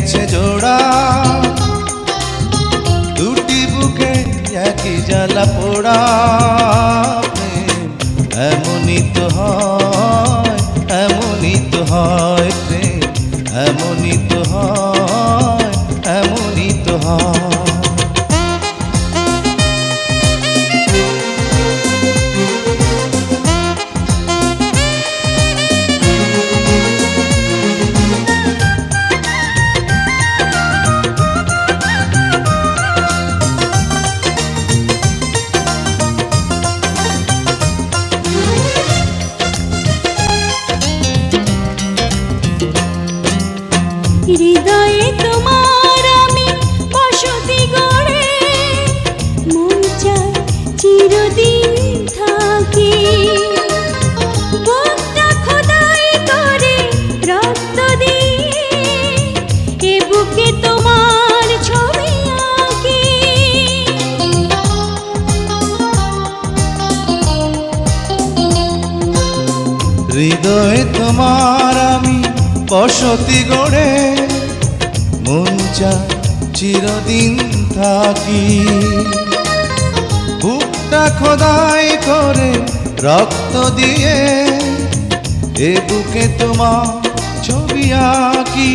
গেছে জোড়া। দুটি বুকে একই জ্বালা পোড়া। এমনই তো হয়। তোমার হৃদয়ে তোমার আমি বসতি গড়ে, মন চিরদিন থাকি। বুকটা খোদাই করে রক্ত দিয়ে এ বুকে তোমার ছবি আঁকি।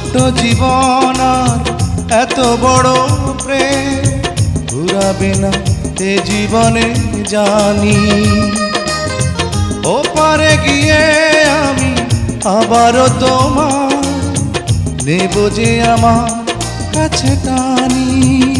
ছোট্ট জীবন এত বড় প্রেম। ঘুরাবে না এ জীবনে জানি। ও পারে গিয়ে আমি আবারও তোমার নেব যে আমার কাছে টানি।